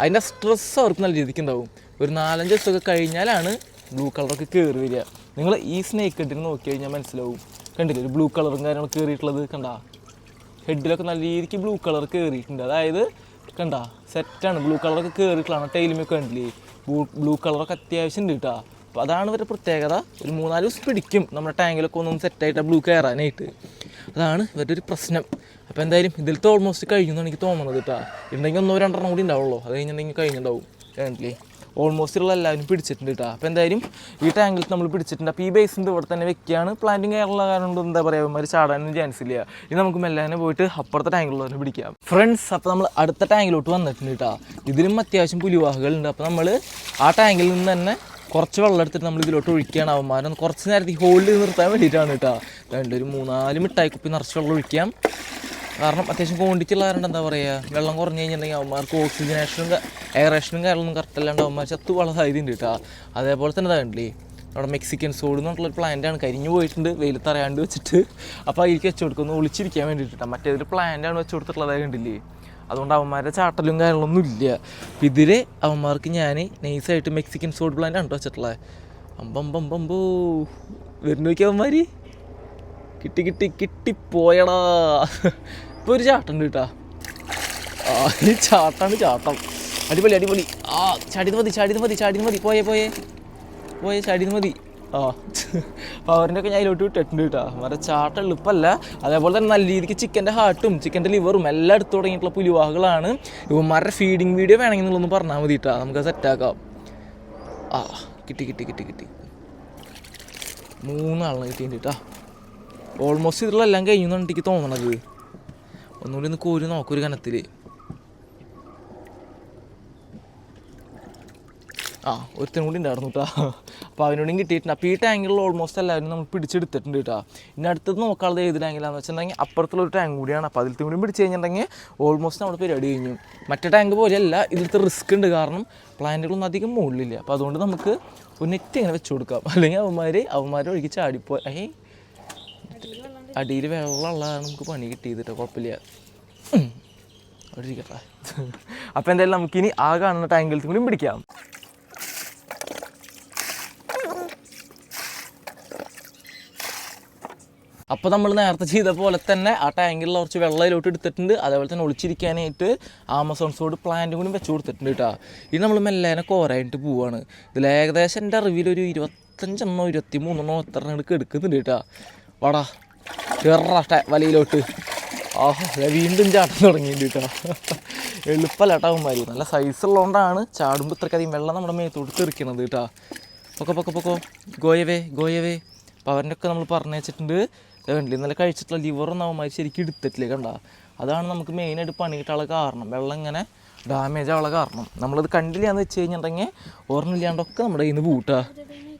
അതിന്റെ സ്ട്രെസ് അവർക്ക് നല്ല രീതിക്ക് ഉണ്ടാവും. ഒരു നാലഞ്ച് ദിവസമൊക്കെ കഴിഞ്ഞാലാണ് ബ്ലൂ കളറൊക്കെ കയറി വരിക. നിങ്ങൾ ഈ സ്നേക്ക് ഹെഡിന് നോക്കി കഴിഞ്ഞാൽ മനസ്സിലാവും. കണ്ടില്ലേ? ഒരു ബ്ലൂ കളറും കാര്യങ്ങളും കയറിയിട്ടുള്ളത് കണ്ടാ? ഹെഡിലൊക്കെ നല്ല രീതിക്ക് ബ്ലൂ കളർ കയറിയിട്ടുണ്ട് അതായത് കണ്ട? സെറ്റാണ് ബ്ലൂ കളറൊക്കെ കയറിയിട്ടുള്ളതാണ് ടൈലുമൊക്കെ കണ്ടില്ലേ? ബ്ലൂ ബ്ലൂ കളറൊക്കെ അത്യാവശ്യം ഉണ്ട് കേട്ടോ അപ്പോൾ അതാണ് ഇവരുടെ പ്രത്യേകത. ഒരു മൂന്നാൽ ദിവസം പിടിക്കും. നമ്മുടെ ടാങ്കിലൊക്കെ ഒന്നും സെറ്റായിട്ട് ബ്ലൂ കയറാനായിട്ട് അതാണ് ഇവരുടെ ഒരു പ്രശ്നം. അപ്പോൾ എന്തായാലും ഇതിലത്തെ ഓൾമോസ്റ്റ് കഴിഞ്ഞു എന്നാണ് എനിക്ക് തോന്നുന്നത് കേട്ടോ ഉണ്ടെങ്കിൽ ഒന്നോ രണ്ടെണ്ണം കൂടി ഉണ്ടാവുള്ളൂ. അത് കഴിഞ്ഞിട്ടുണ്ടെങ്കിൽ കഴിഞ്ഞിട്ടുണ്ടാവും. കണ്ടില്ലേ ഓൾമോസ്റ്റ് ഉള്ള എല്ലാവരും പിടിച്ചിട്ടുണ്ട് കേട്ടോ അപ്പോൾ എന്തായാലും ഈ ടാങ്കിൽ നമ്മൾ പിടിച്ചിട്ടുണ്ട്. അപ്പോൾ ഈ ബേസിന്റെ ഇവിടെ തന്നെ വെക്കുകയാണ്. പ്ലാന്റിങ് കയറുള്ള കാരണം കൊണ്ട് എന്താ പറയുക അവന്മാർ ചാടാനൊന്നും ചാൻസ് ഇല്ല. ഇനി നമുക്ക് മെല്ലാനെ പോയിട്ട് അപ്പുറത്തെ ടാങ്കിലുള്ളവരെ പിടിക്കാം. ഫ്രണ്ട്സ് അപ്പോൾ നമ്മൾ അടുത്ത ടാങ്കിലോട്ട് വന്നിട്ടുണ്ട് കേട്ടോ ഇതിലും അത്യാവശ്യം പുലിവാഹകളുണ്ട്. അപ്പോൾ നമ്മൾ ആ ടാങ്കിൽ നിന്ന് തന്നെ കുറച്ച് വെള്ളം എടുത്തിട്ട് നമ്മൾ ഇതിലോട്ട് ഒഴിക്കുകയാണ്. അവന്മാരൊന്ന് കുറച്ച് നേരത്തേക്ക് ഹോൾഡ് നിർത്താൻ വേണ്ടിയിട്ടാണ് കേട്ടോ രണ്ട് ഒരു മൂന്നാൽ മിഠായി കുപ്പി നിറച്ച് വെള്ളം ഒഴിക്കാം. കാരണം അത്യാവശ്യം ക്വാണ്ടിറ്റി ഉള്ള കാരണം എന്താ പറയുക വെള്ളം കുറഞ്ഞു കഴിഞ്ഞിട്ടുണ്ടെങ്കിൽ അവന്മാർക്ക് ഓക്സിജനേഷനും എയറേഷനും കാര്യങ്ങളൊന്നും കറക്റ്റ് അല്ലാണ്ട് അവന്മാർ വളരെ സാധ്യതയുണ്ട് കേട്ടോ. അതേപോലെ തന്നെ ഇതാണ്ടല്ലേ നമ്മുടെ മെക്സിക്കൻ സോഡ് എന്നുള്ളൊരു പ്ലാന്റാണ് കരിഞ്ഞു പോയിട്ടുണ്ട്. വെയിലത്ത് അറിയാണ്ട് വെച്ചിട്ട്. അപ്പോൾ അതിലേക്ക് വെച്ച് കൊടുക്കുന്നു. ഒളിച്ചിരിക്കാൻ വേണ്ടിയിട്ടാണ് മറ്റേതൊരു പ്ലാന്റാണ് വെച്ച് കൊടുത്തിട്ടുള്ളത്. കണ്ടില്ലേ? അതുകൊണ്ട് അവന്മാരുടെ ചാട്ടലും കാര്യങ്ങളൊന്നും ഇല്ല. ഇതിൽ അവന്മാർക്ക് ഞാൻ നൈസായിട്ട് മെക്സിക്കൻ സോഡ് പ്ലാന്റ് ആണ് വെച്ചിട്ടുള്ളത്. അമ്പമ്പമ്പമ്പോ വരുന്ന നോക്കിയ അവന്മാർ കിട്ടി കിട്ടി കിട്ടിപ്പോയടാ. ഇപ്പൊ ഒരു ചാട്ടുണ്ട് കേട്ടാ. ആ ചാട്ടാണ് ചാട്ടം. അടിപൊളി അടിപൊളി. ആ ചാടിയത് മതി ചാടിയത് മതി ചാടിയത് മതി. പോയേ പോയേ. പോയേ ചാടിയത് മതി. ആ പവറിന്റെ ഒക്കെ ഞാൻ അതിലോട്ട് വിട്ടിട്ടുണ്ട് കേട്ടോ. വേറെ ചാട്ടം എളുപ്പമല്ല അതേപോലെ തന്നെ നല്ല രീതിക്ക് ചിക്കന്റെ ഹാർട്ടും ചിക്കന്റെ ലിവറും എല്ലാം എടുത്തു തുടങ്ങിയിട്ടുള്ള പുലിവാഹകളാണ്. ഇവന്മാരുടെ ഫീഡിങ് വീഡിയോ വേണമെങ്കിൽ നിങ്ങളൊന്ന് പറഞ്ഞാൽ മതി കേട്ടോ. നമുക്ക് സെറ്റാക്കാം ആ കിട്ടി കിട്ടി കിട്ടി കിട്ടി. മൂന്നാളെ കിട്ടിയിട്ടുണ്ട് കേട്ടോ. ഓൾമോസ്റ്റ് ഇതിലെല്ലാം കഴിഞ്ഞു എന്നാണ് എനിക്ക് തോന്നണത്. ഒന്നുകൂടി ഒന്ന് കോരി നോക്കൊരു കനത്തിൽ ആ ഒരുത്തനും കൂടി ഉണ്ടായിരുന്നു കേട്ടോ അപ്പോൾ അവനോടും കിട്ടിയിട്ടുണ്ട്. അപ്പോൾ ഈ ടാങ്കിലുള്ള ഓൾമോസ്റ്റ് എല്ലാവരും നമ്മൾ പിടിച്ചെടുത്തിട്ടുണ്ട് കേട്ടോ ഇനി അടുത്തത് നോക്കാനുള്ളത് ഏത് ടാങ്കിലാണെന്ന് വെച്ചിട്ടുണ്ടെങ്കിൽ അപ്പുറത്തുള്ള ഒരു ടാങ്ക് കൂടിയാണ്. അപ്പോൾ അതിലത്തെ കൂടി പിടിച്ച് കഴിഞ്ഞിട്ടുണ്ടെങ്കിൽ ഓൾമോസ്റ്റ് നമ്മുടെ പരിപാടി കഴിഞ്ഞു. മറ്റേ ടാങ്ക് പോലെയല്ല ഇതിലത്തെ റിസ്ക് ഉണ്ട്. കാരണം പ്ലാന്റുകളൊന്നും അധികം മുകളിലില്ല. അപ്പോൾ അതുകൊണ്ട് നമുക്ക് ഒരു നെറ്റ് ഇങ്ങനെ വെച്ച് കൊടുക്കാം. അല്ലെങ്കിൽ അവന്മാർ അവന്മാരെ ഒഴുകി ചാടിപ്പോ ഏ അടിയിൽ വെള്ളമുള്ളതാണ് നമുക്ക് പണി കിട്ടിയത് കേട്ടോ കുഴപ്പമില്ല. അവിടെ ഇരിക്കട്ടെ എന്തായാലും നമുക്കിനി ആ കാണുന്ന ടാങ്കിൽത്തും കൂടി പിടിക്കാം. അപ്പോൾ നമ്മൾ നേരത്തെ ചെയ്ത പോലെ തന്നെ ആ ടാങ്കിലുള്ള കുറച്ച് വെള്ളയിലോട്ട് എടുത്തിട്ടുണ്ട്. അതേപോലെ തന്നെ ഒളിച്ചിരിക്കാനായിട്ട് ആമസോൺസോട് പ്ലാന്റും കൂടി വെച്ചു കൊടുത്തിട്ടുണ്ട് കേട്ടോ ഇനി നമ്മൾ മെല്ലേനെ കോരായിട്ട് പോവാണ്. ഇതിൽ ഏകദേശം എന്റെ അറിവിൽ ഒരു ഇരുപത്തഞ്ചെണ്ണോ ഇരുപത്തി മൂന്നെണ്ണോ എത്ര എടുക്ക് എടുക്കുന്നുണ്ട് കേട്ടോ വാടാ. കയറാ വലയിലോട്ട്. ആഹ് വീണ്ടും ചാട്ടം തുടങ്ങിയിട്ടുണ്ട് കേട്ടോ. എളുപ്പമല്ല കേട്ടോ അവന്മാർ നല്ല സൈസ് ഉള്ളതുകൊണ്ടാണ് ചാടുമ്പോൾ ഇത്രക്കധികം വെള്ളം നമ്മുടെ മേത്തോട്ട് തെറിക്കണത് കേട്ടോ. പൊക്കെ പൊക്കെ പൊക്കോ. ഗോയവേ ഗോയവേ. ഒക്കെ നമ്മൾ പറഞ്ഞു വെച്ചിട്ടുണ്ട്. വേണ്ടി ഇന്നലെ കഴിച്ചിട്ടുള്ള ലിവറൊന്നും അവന്മാർ ശരിക്കും എടുത്തിട്ടില്ലേ കണ്ട. അതാണ് നമുക്ക് മെയിനായിട്ട് പണി കിട്ടാനുള്ള കാരണം. വെള്ളം ഇങ്ങനെ ഡാമേജ് ആവുള്ള കാരണം. നമ്മളത് കണ്ടില്ല എന്ന് വെച്ച് കഴിഞ്ഞിട്ടുണ്ടെങ്കിൽ ഓർമ്മയില്ലാണ്ടൊക്കെ നമ്മുടെ കയ്യിൽ നിന്ന് പൂട്ടാ.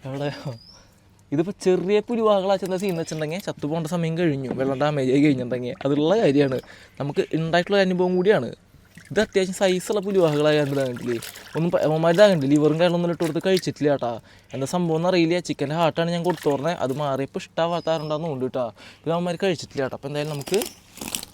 എവിടെ? ഇതിപ്പോൾ ചെറിയ പുലിവാകളാ ചെന്ന സീൻ വെച്ചിട്ടുണ്ടെങ്കിൽ ചത്തുപോകേണ്ട സമയം കഴിഞ്ഞു. വെള്ളം ഡാമേജ് ആയി കഴിഞ്ഞിട്ടുണ്ടെങ്കിൽ അതുള്ള കാര്യമാണ്. നമുക്ക് ഉണ്ടായിട്ടുള്ള അനുഭവം കൂടിയാണ്. ഇത് അത്യാവശ്യം സൈസുള്ള പുലിവാഹകളായ കണ്ടില്ലേ? ഒന്നും അമ്മമാരുടെ ഇവറും കാര്യങ്ങളൊന്നും ഇട്ട് കൊടുത്ത് കഴിച്ചിട്ടില്ല കേട്ടാ. എന്താ സംഭവം എന്ന് അറിയില്ല. ചിക്കന്റെ ഹാർട്ടാണ് ഞാൻ കൊടുത്തു പറഞ്ഞത് അത് മാറിയപ്പോൾ ഇഷ്ടമാവാത്താറുണ്ടാന്ന് കൊണ്ട് കേട്ടോ. ഇത് അവന്മാർ കഴിച്ചിട്ടില്ല കേട്ടോ. അപ്പോൾ എന്തായാലും നമുക്ക്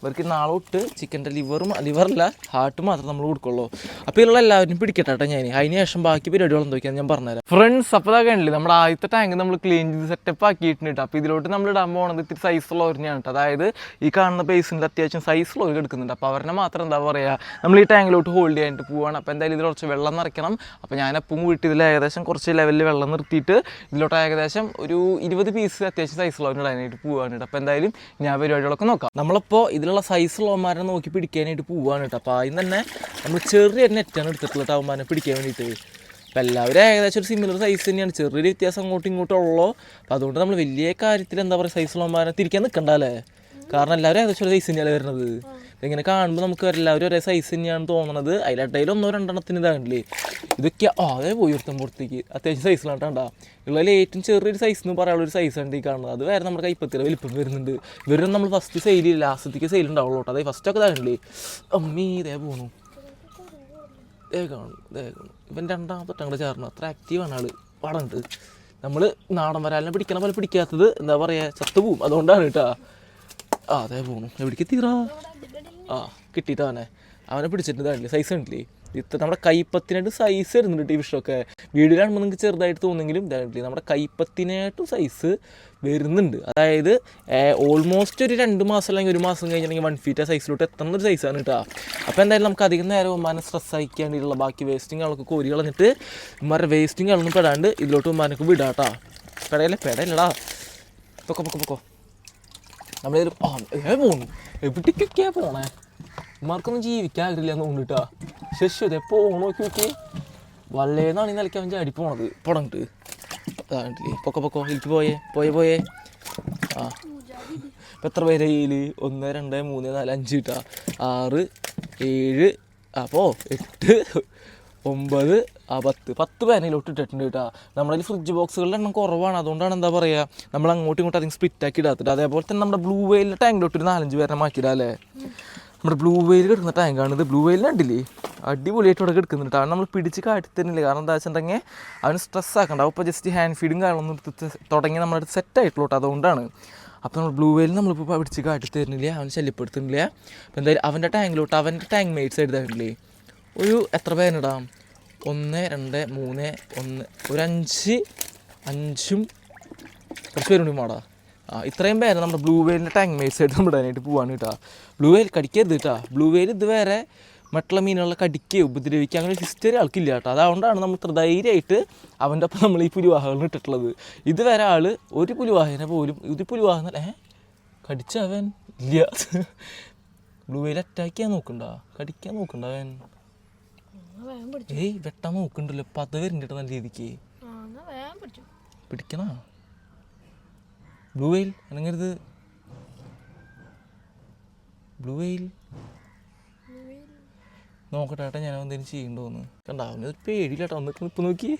ഇവർക്ക് നാളെ തൊട്ട് ചിക്കന്റെ ലിവറും ലിവറല്ല ഹാർട്ട് മാത്രം നമ്മൾ കൊടുക്കുള്ളൂ. അപ്പോൾ ഇതിലുള്ള എല്ലാവരും പിടിക്കട്ടെ കേട്ടോ ഞാൻ അതിന് ശേഷം ബാക്കി പരിപാടികൾ എന്തൊക്കെയാണ് ഞാൻ പറഞ്ഞുതരാം. ഫ്രണ്ട്സ് അപ്പോൾ അതൊക്കെ ഉണ്ടല്ലേ നമ്മുടെ ആദ്യത്തെ ടാങ്ക് നമ്മൾ ക്ലീൻ ചെയ്ത് സെറ്റപ്പ് ആക്കിയിട്ടുണ്ട് കേട്ടോ അപ്പോൾ ഇതിലോട്ട് നമ്മൾ ഇടാൻ പോകുന്നത് ഇത്തിരി സൈസുള്ളവരിനെയാണ് കേട്ടോ അതായത് ഈ കാണുന്ന ബേസിന്റെ അത്യാവശ്യം സൈസുള്ളവർ എടുക്കുന്നുണ്ട് അപ്പോൾ അവരെ മാത്രം എന്താ പറയുക നമ്മൾ ഈ ടാങ്കിലോട്ട് ഹോൾഡ് ചെയ്യാനായിട്ട് പോവാണ്. അപ്പോൾ എന്തായാലും ഇതിൽ കുറച്ച് വെള്ളം നിറയ്ക്കണം. അപ്പോൾ ഞാൻ എപ്പം വീട്ടിൽ ഇതിൽ ഏകദേശം കുറച്ച് ലെവലിൽ വെള്ളം നിർത്തിയിട്ട് ഇതിലോട്ട് ഏകദേശം ഒരു ഇരുപത് പീസ് അത്യാവശ്യം സൈസുള്ളവരിടാനായിട്ട് കേട്ടോ അപ്പോൾ എന്തായാലും ഞാൻ പരിപാടികളൊക്കെ നോക്കാം. നമ്മളിപ്പോൾ ഇതിലുള്ള സൈസുള്ളവന്മാരെ നോക്കി പിടിക്കാനായിട്ട് പോവാണ് കേട്ടോ. അപ്പോൾ ആദ്യം തന്നെ നമ്മൾ ചെറിയ നെറ്റാണ് എടുത്തിട്ടുള്ളത് അവന്മാരെ പിടിക്കാൻ വേണ്ടിയിട്ട്. അപ്പോൾ എല്ലാവരും ഏകദേശം ഒരു സിമിലർ സൈസ് തന്നെയാണ്. ചെറിയൊരു വ്യത്യാസം അങ്ങോട്ടും ഇങ്ങോട്ടും ഉള്ളൂ. അപ്പോൾ അതുകൊണ്ട് നമ്മൾ വലിയ കാര്യത്തിൽ എന്താ പറയുക സൈസുള്ളവന്മാരെ തിരിക്കാൻ നിൽക്കണ്ടല്ലേ കാരണം എല്ലാവരും ഏകദേശം ഒരു സൈസ് തന്നെയാണ് വരുന്നത്. ഇങ്ങനെ കാണുമ്പോൾ നമുക്ക് എല്ലാവരും ഒരേ സൈസ് തന്നെയാണ് തോന്നണത്. അതിലട്ടയിൽ ഒന്നോ രണ്ടെണ്ണത്തിന് ഇതാണല്ലേ ഇതൊക്കെ അതേ പോയി ഒരുത്തം പുറത്തേക്ക്. അത്യാവശ്യം സൈസിലാണ്ടാ ഉള്ള ഏറ്റവും ചെറിയൊരു സൈസ് എന്ന് പറയാനുള്ള ഒരു സൈസ് ഈ കാണുന്നത്. അത് വേറെ നമ്മുടെ കൈപ്പത്തിയുടെ വലിപ്പം വരുന്നുണ്ട്. ഇവരും നമ്മൾ ഫസ്റ്റ് സെയിൽ ലാസ്റ്റത്തേക്ക് സെയിൽ ഉണ്ടാവുള്ളൂ കേട്ടോ. അതായത് ഫസ്റ്റൊക്കെ ഇതാണല്ലേ അമ്മി ഇതേ പോണു. ഇതേ കാണും ഇതേ കാണും ഇവൻ രണ്ടാമത്തെ തൊട്ടങ്ങോട്ട് ചേർന്നു. അത്ര ആക്റ്റീവാണ് ആൾ. പടണ്ട് നമ്മൾ നാടൻ വരാലിനെ പിടിക്കണ പോലെ പിടിക്കാത്തത് എന്താ പറയുക ചത്തുപോകും അതുകൊണ്ടാണ് കേട്ടാ. ആ അതെ പോണു. എവിടേക്ക് എത്തിയറാ ആ കിട്ടിയിട്ട് അവനെ അവനെ പിടിച്ചിട്ട് ഇതാണ്ടില്ലേ സൈസ് ഉണ്ടല്ലേ ഇത്ര നമ്മുടെ കൈപ്പത്തിനായിട്ട് സൈസ് വരുന്നുണ്ട് ഈ വിഷയമൊക്കെ വീഡിയോയിലാകുമ്പോൾ നിങ്ങൾക്ക് ചെറുതായിട്ട് തോന്നുമെങ്കിലും ഇതാണ്ടില്ലേ നമ്മുടെ കൈപ്പത്തിനായിട്ടും സൈസ് വരുന്നുണ്ട്. അതായത് ഓൾമോസ്റ്റ് ഒരു രണ്ട് മാസം അല്ലെങ്കിൽ ഒരു മാസം കഴിഞ്ഞിട്ടുണ്ടെങ്കിൽ വൺ ഫീറ്റ് സൈസിലോട്ട് എത്തുന്ന ഒരു സൈസാണ് കേട്ടോ അപ്പോൾ എന്തായാലും നമുക്ക് അധികം നേരം ഉമ്മാനെ സ്ട്രെസ് അയക്കാണ്ടിട്ടുള്ള ബാക്കി വേസ്റ്റിംഗ് ആളൊക്കെ കോരി കളഞ്ഞിട്ട് ഉമ്മാരെ വേസ്റ്റിംഗ് ആളൊന്നും പെടാണ്ട് ഇതിലോട്ട് ഉമ്മാനൊക്കെ വിടാം കേട്ടോ പെടയല്ലേ? പെടയല്ലടാ. പൊക്കോ പൊക്കോ പൊക്കോ. നമ്മളൊരു ആ ഏ പോണു. എവിടേക്കൊക്കെ പോണേ? മാർക്കൊന്നും ജീവിക്കാൻ ആഗ്രഹമില്ല എന്ന് തോന്നിട്ടാ ശശി അതെ എപ്പോൾ ഓണോക്കി നോക്കി വല്ലേന്നാണ് ഈ നിലയ്ക്ക് അവൻ ചാടി പോണത്. പോടങ്ങിട്ട് അതാണ്ടില്ലേ പൊക്കോ പൊക്കോ എനിക്ക് പോയേ പോയേ പോയേ. ആ. ഇപ്പം എത്ര പേര് കയ്യിൽ ഒന്ന് രണ്ട് മൂന്ന് നാല് അഞ്ച് കിട്ടാ ആറ് ഏഴ് അപ്പോൾ എട്ട് ഒമ്പത് ആ പത്ത്. പത്ത് പേനയിലോട്ട് ഇട്ടിട്ടുണ്ട് കേട്ടോ. നമ്മുടെ ഫ്രിഡ്ജ് ബോക്സുകളുടെ എണ്ണം കുറവാണ്. അതുകൊണ്ടാണ് എന്താ പറയുക നമ്മൾ അങ്ങോട്ടും ഇങ്ങോട്ടും അധികം സ്പ്ലിറ്റ് ആക്കി ഇടാത്തിട്ട് അതേപോലെ തന്നെ നമ്മുടെ ബ്ലൂ വെയിലിന്റെ ടാങ്കിലോട്ട് ഒരു നാലഞ്ച് പേരെ മാറ്റിയിടാം അല്ലേ? നമ്മുടെ ബ്ലൂ വെയിൽ കിടക്കുന്ന ടാങ്കാണ് ഇത്. ബ്ലൂ വെയിൽ കണ്ടില്ലേ? അടിപൊളിയായിട്ട് ഇവിടെ കിടക്കുന്നുണ്ട് അവൻ നമ്മൾ പിടിച്ച് കാട്ടി തരുന്നില്ല കാരണം എന്താ വെച്ചിട്ടുണ്ടെങ്കിൽ അവന് സ്ട്രെസ് ആക്കണ്ട. അപ്പോൾ ജസ്റ്റ് ഹാൻഡ് ഫീഡും കാര്യങ്ങളൊന്നും തുടങ്ങി നമ്മുടെ അടുത്ത് സെറ്റ് ആയിട്ടുള്ളൂ അതുകൊണ്ടാണ്. അപ്പോൾ നമ്മൾ ബ്ലൂ വെയിൽ നമ്മളിപ്പോൾ പിടിച്ച് കാട്ടി തരുന്നില്ല? അവൻ ശല്യപ്പെടുത്തുന്നില്ല? അപ്പോൾ എന്തായാലും അവന്റെ ടാങ്കിലോട്ട് അവന്റെ ടാങ്ക് മേറ്റ്സ് എടുത്തിട്ടില്ലേ ഒരു എത്ര പേരിടാം ഒന്ന് രണ്ട് മൂന്ന് ഒന്ന് ഒരു അഞ്ച് അഞ്ചും കുറച്ച് പേരുണ്ട് മാടാ ആ ഇത്രയും പേര് നമ്മുടെ ബ്ലൂ വെയിലിന്റെ ടാങ്ക് മേറ്റ്സ് ആയിട്ട് അതിനായിട്ട് പോവാണ് കേട്ടോ. ബ്ലൂ വെയിൽ കടിക്കരുത് കേട്ടോ. ബ്ലൂ വെയിൽ ഇതുവരെ മറ്റുള്ള മീനുകളെ കടിക്കുകയോ ഉപദ്രവിക്കുക അങ്ങനെ ഹിസ്റ്ററി ആൾക്കില്ല കേട്ടോ. അതുകൊണ്ടാണ് നമ്മൾ ഇത്ര ധൈര്യമായിട്ട് അവന്റെ ഒപ്പം നമ്മൾ ഈ പുലിവാഹകൾ ഇട്ടിട്ടുള്ളത്. ഇതുവരെ ആൾ ഒരു പുലിവാഹനെ പോലും ഒരു പുലിവാഹന ഏ കടിച്ച അവൻ ഇല്ല. ബ്ലൂ വെയിൽ അറ്റാക്ക് ചെയ്യാൻ നോക്കണ്ട? കടിക്കാൻ നോക്കണ്ട അവൻ. ഏയ് വെട്ടാൻ നോക്കണ്ടല്ലോ പത വരുന്നുണ്ട് നല്ല രീതിക്ക്. പിടിക്കണ? Blue whale അനങ്ങരുത്. ബ്ലൂ വെയിൽ നോക്കട്ടെ ഏട്ടാ ഞാൻ എന്തെങ്കിലും ചെയ്യണ്ടോന്ന്. കണ്ടാവുന്ന പേടിയില്ല കേട്ടോ ഒന്ന് ഇപ്പൊ നോക്കി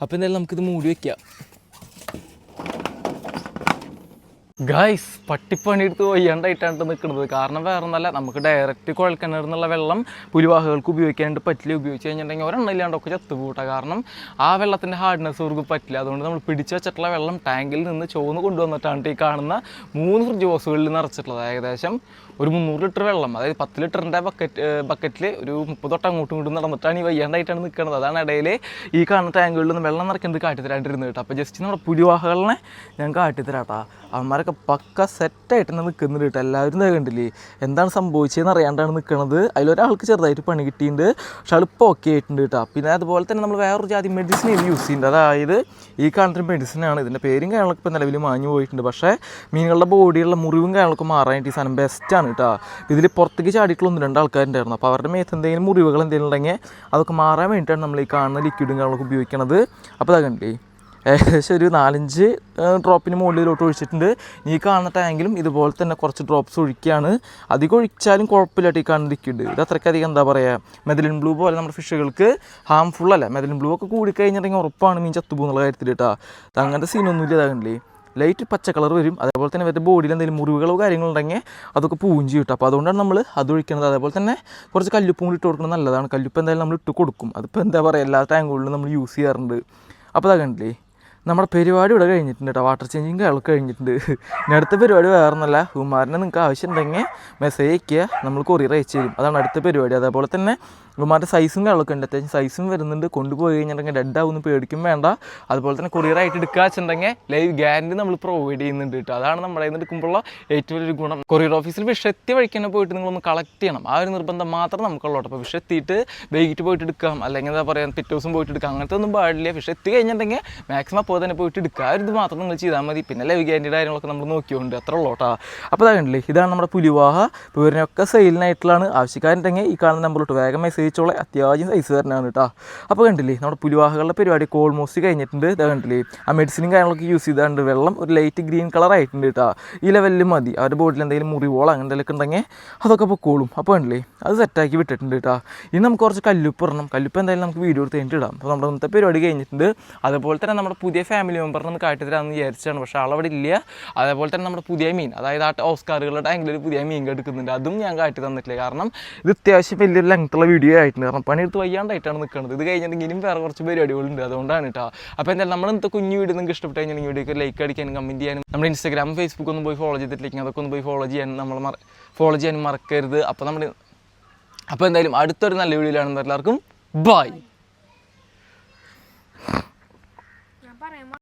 അപ്പം എന്തായാലും നമുക്കിത് മൂടി വെക്കാം. ഗായ്സ് പട്ടിപ്പണി എടുത്ത് ഒയ്യണ്ടായിട്ടാണ് നിൽക്കുന്നത്? കാരണം വേറെ ഒന്നല്ല നമുക്ക് ഡയറക്റ്റ് കുഴൽക്കിണറിൽ നിന്നുള്ള വെള്ളം പുലിവാഹകൾക്ക് ഉപയോഗിക്കാനായിട്ട് പറ്റില്ല. ഉപയോഗിച്ച് കഴിഞ്ഞിട്ടുണ്ടെങ്കിൽ ഒരെണ്ണം ഇല്ലാണ്ടൊക്കെ കാരണം ആ വെള്ളത്തിന്റെ ഹാർഡ്നെസ് അവർക്ക് പറ്റില്ല. അതുകൊണ്ട് നമ്മൾ പിടിച്ചു വെച്ചിട്ടുള്ള വെള്ളം ടാങ്കിൽ നിന്ന് ചോന്ന് കൊണ്ടുവന്നിട്ടാണ് ഈ കാണുന്ന മൂന്ന് ഫ്രിഡ്ജ് ബോക്സുകളിൽ നിറച്ചിട്ടുള്ളത്. ഏകദേശം ഒരു മുന്നൂറ് ലിറ്റർ വെള്ളം അതായത് പത്ത് ലിറ്ററിന്റെ ബക്കറ്റ് ബക്കറ്റിൽ ഒരു മുപ്പത് തൊട്ട് അങ്ങോട്ടും ഇങ്ങോട്ടും നടന്നിട്ടാണ് ഈ വയ്യാണ്ടായിട്ടാണ് നിൽക്കുന്നത് അതാണ് ഇടയിൽ ഈ കാണുന്ന ടാങ്കുകളിൽ നിന്ന് വെള്ളം നിറയ്ക്കുന്നത് കാട്ടിത്തരാണ്ടിരുന്നു കേട്ടോ അപ്പോൾ ജസ്റ്റ് നമ്മുടെ പുലിവാഹകളെ ഞാൻ കാട്ടിത്തരാട്ടാ കേട്ടോ അവന്മാരൊക്കെ പക്ക സെറ്റായിട്ട് തന്നെ നിൽക്കുന്നുണ്ട് കേട്ടോ. എല്ലാവരും കണ്ടില്ലേ? എന്താണ് സംഭവിച്ചതെന്ന് അറിയാണ്ടാണ് നിൽക്കുന്നത് അതിലൊരാൾക്ക് ചെറുതായിട്ട് പണി കിട്ടിയിട്ടുണ്ട് പക്ഷെ ആൾ ഇപ്പോൾ ഓക്കെ ആയിട്ടുണ്ട് കേട്ടോ. പിന്നെ അതുപോലെ തന്നെ നമ്മൾ വേറൊരു ജാതി മെഡിസിൻ ഇത് യൂസ് ചെയ്യുന്നുണ്ട് അതായത് ഈ കാണുന്ന മെഡിസിനാണ് ഇതിന്റെ പേരും കാര്യങ്ങളൊക്കെ ഇപ്പോൾ നിലവിൽ മാഞ്ഞു പോയിട്ടുണ്ട്. പക്ഷേ മീനുകളുടെ ബോഡിയുള്ള മുറിവും കാര്യങ്ങളൊക്കെ മാറാനായിട്ട് ഈ സാധനം ബെസ്റ്റാണ് കേട്ടോ ഇതിൽ പുറത്തേക്ക് ചാടിയിട്ടുള്ള ഒന്ന് രണ്ട് ആൾക്കാരുണ്ടായിരുന്നു അപ്പോൾ അവരുടെ മേത്ത് എന്തെങ്കിലും മുറിവുകൾ എന്തെങ്കിലും ഉണ്ടെങ്കിൽ അതൊക്കെ മാറാൻ വേണ്ടിയിട്ടാണ് നമ്മൾ ഈ കാണുന്ന ലിക്വിഡും കാര്യങ്ങളൊക്കെ ഉപയോഗിക്കണത്. അപ്പോൾ അതാ കണ്ടില്ലേ? ഏകദേശം ഒരു നാലഞ്ച് ഡ്രോപ്പിന് മുകളിലോട്ട് ഒഴിച്ചിട്ടുണ്ട്. ഈ കാണുന്ന ടാങ്കിലും ഇതുപോലെ തന്നെ കുറച്ച് ഡ്രോപ്സ് ഒഴിക്കുകയാണ്. അധികം ഒഴിച്ചാലും കുഴപ്പമില്ലാട്ട് ഈ കാണുന്ന ലിക്വിഡ് ഇത് അത്രയ്ക്കധികം എന്താ പറയുക മെദലിൻ ബ്ലൂ പോലെ നമ്മുടെ ഫിഷുകൾക്ക് ഹാംഫുൾ അല്ല. മെദലിൻ ബ്ലൂ ഒക്കെ കൂടിക്കഴിഞ്ഞിട്ടുണ്ടെങ്കിൽ ഉറപ്പാണ് മീൻ ചത്തുപോകുന്നുള്ള കാര്യത്തിൽ കേട്ടോ. അങ്ങനത്തെ സീനൊന്നും ഇല്ല ഇതാകണ്ടില്ലേ ലൈറ്റ് പച്ച കളർ വരും. അതേപോലെ തന്നെ ഇവരുടെ ബോഡിയിൽ എന്തെങ്കിലും മുറിവുകളോ കാര്യങ്ങളുണ്ടെങ്കിൽ അതൊക്കെ പൂവും ചെയ്യും അപ്പോൾ അതുകൊണ്ടാണ് നമ്മൾ അത് ഒഴിക്കുന്നത്. അതേപോലെ തന്നെ കുറച്ച് കല്ലുപ്പും കൂടി ഇട്ട് കൊടുക്കുന്നത് നല്ലതാണ്. കല്ലുപ്പ് എന്തായാലും നമ്മൾ ഇട്ട് കൊടുക്കും. അതിപ്പോൾ എന്താ പറയുക എല്ലാ ടാങ്കുകളിലും നമ്മൾ യൂസ് ചെയ്യാറുണ്ട്. അപ്പോൾ അതാ കണ്ടില്ലേ നമ്മുടെ പരിപാടി ഇവിടെ കഴിഞ്ഞിട്ടുണ്ട് കേട്ടോ വാട്ടർ ചേഞ്ചിങ് കേൾക്ക് കഴിഞ്ഞിട്ടുണ്ട്. ഇനി അടുത്ത പരിപാടി വേറെ ഒന്നല്ല കുമാരനെ നിങ്ങൾക്ക് ആവശ്യമുണ്ടെങ്കിൽ മെസ്സേജ് അയക്കുക നമ്മൾ കൊറിയർ അയച്ചു തരും. അതാണ് അടുത്ത പരിപാടി. അതേപോലെ തന്നെ കുമാരന്റെ സൈസും കാര്യങ്ങളൊക്കെ ഉണ്ട്. അത്യാവശ്യം സൈസും വരുന്നുണ്ട്. കൊണ്ടുപോയി കഴിഞ്ഞിട്ടുണ്ടെങ്കിൽ ഡെഡ് ആവുമെന്ന് പേടിക്കും വേണ്ട. അതുപോലെ തന്നെ കൊറിയർ ആയിട്ട് എടുക്കുക വെച്ചിട്ടുണ്ടെങ്കിൽ ലൈവ് ഗ്യാരണ്ടി നമ്മൾ പ്രൊവൈഡ് ചെയ്യുന്നുണ്ട് കേട്ടോ. അതാണ് നമ്മുടെ നിന്ന് എടുക്കുമ്പോഴുള്ള ഏറ്റവും വലിയൊരു ഗുണം. കൊറിയർ ഓഫീസിൽ വിഷെത്തി വഴിക്ക് തന്നെ പോയിട്ട് നിങ്ങളൊന്ന് കളക്ട് ചെയ്യണം. ആ ഒരു നിർബന്ധം മാത്രം നമുക്കുള്ളൂ അപ്പോൾ അപ്പോൾ വിഷെത്തിയിട്ട് വൈകിട്ട് പോയിട്ട് എടുക്കാം. അല്ലെങ്കിൽ എന്താ പറയുക പിറ്റേ ദിവസം പോയിട്ട് എടുക്കാം. അങ്ങനത്തെ ഒന്നും പാടില്ല. വിഷ എത്തി കഴിഞ്ഞിട്ടുണ്ടെങ്കിൽ മാക്സിമം അപ്പോൾ തന്നെ പോയിട്ട് എടുക്കുക. ആ ഒരു ഇത് മാത്രം നിങ്ങൾ ചെയ്താൽ മതി. പിന്നെ ലൈവ് ഗ്യാരണ്ടിയുടെ കാര്യങ്ങളൊക്കെ നമ്മൾ നോക്കിയോണ്ട് അത്ര ഉള്ളൂ കേട്ടോ. അപ്പോൾ അതാ കണ്ടില്ലേ? ഇതാണ് നമ്മുടെ പുലിവാഹ. പൂരിനൊക്കെ സെയിലിനായിട്ടുള്ളതാണ് ആവശ്യക്കാരുണ്ടെങ്കിൽ ഈ കാണുന്ന നമ്പറിലോട്ട് വേഗം മെസ്സേജ് ചോള അത്യാവശ്യം സൈസ് തന്നെയാണ് കേട്ടോ അപ്പോൾ കണ്ടില്ലേ നമ്മുടെ പുലിവാഹകളുടെ പരിപാടിയൊക്കെ ഓൾമോസ്റ്റ് കഴിഞ്ഞിട്ടുണ്ട്. ഇതാ കണ്ടില്ലേ ആ മെഡിസിനും കാര്യങ്ങളൊക്കെ യൂസ് ചെയ്താണ്ട് വെള്ളം ഒരു ലൈറ്റ് ഗ്രീൻ കളർ ആയിട്ടുണ്ട് കേട്ടോ ഈ ലെവലിൽ മതി. അവരുടെ ബോഡിയിൽ എന്തെങ്കിലും മുറിവോളോ അങ്ങനെ എന്തെങ്കിലും ഉണ്ടെങ്കിൽ അതൊക്കെ പൊക്കോളും. അപ്പോൾ കണ്ടില്ലേ അത് സെറ്റാക്കി വിട്ടിട്ടുണ്ട് കേട്ടോ ഇനി നമുക്ക് കുറച്ച് കല്ലുപ്പ് ഇടണം. കല്ലുപ്പ് എന്തായാലും നമുക്ക് വീഡിയോ എടുത്ത് കഴിഞ്ഞിട്ട് ഇടാം. അപ്പോൾ നമ്മുടെ ഇന്നത്തെ പരിപാടി കഴിഞ്ഞിട്ടുണ്ട്. അതുപോലെ തന്നെ നമ്മുടെ പുതിയ ഫാമിലി മെമ്പറിനെ ഒന്ന് കാട്ടിത്തരാമെന്ന് വിചാരിച്ചാണ്. പക്ഷേ ആളവിടെ ഇല്ല. അതേപോലെ തന്നെ നമ്മുടെ പുതിയ മീൻ അതായത് ആ ഓസ്കാറുകളുടെ ഒരു പുതിയ മീൻ എടുക്കുന്നുണ്ട് അതും ഞാൻ കാട്ടി തന്നിട്ടില്ല. കാരണം ഇത് അത്യാവശ്യം വലിയൊരു ലെങ്ത്തുള്ള വീഡിയോ ആയിട്ടുണ്ട് കാരണം പണിയെടുത്ത് വയ്യാണ്ടായിട്ടാണ് നിൽക്കുന്നത് ഇത് കഴിഞ്ഞിട്ടുണ്ടെങ്കിൽ ഇനിയും വേറെ കുറച്ച് പരിപാടികളുണ്ട്. അതുകൊണ്ടാണ് കേട്ടോ അപ്പോൾ എന്തായാലും നമ്മൾ കുഞ്ഞു വീട് നിങ്ങൾക്ക് ഇഷ്ടപ്പെട്ട് കഴിഞ്ഞാൽ വീഡിയോക്ക് ലൈക്ക് അടിക്കാനും കമന്റ് ചെയ്യാനും നമ്മുടെ ഇൻസ്റ്റാഗ്രാം ഫേസ്ബുക്ക് ഒന്നും പോയി ഫോളോ ചെയ്തിട്ടില്ലെങ്കിൽ അതൊക്കെ ഒന്ന് പോയി ഫോളോ ചെയ്യാനും നമ്മൾ ഫോളോ ചെയ്യാനും മറക്കരുത്. അപ്പോൾ നമ്മൾ അപ്പോൾ എന്തായാലും അടുത്തൊരു നല്ല വീഡിയോയിലാണ്. എല്ലാവർക്കും ബൈ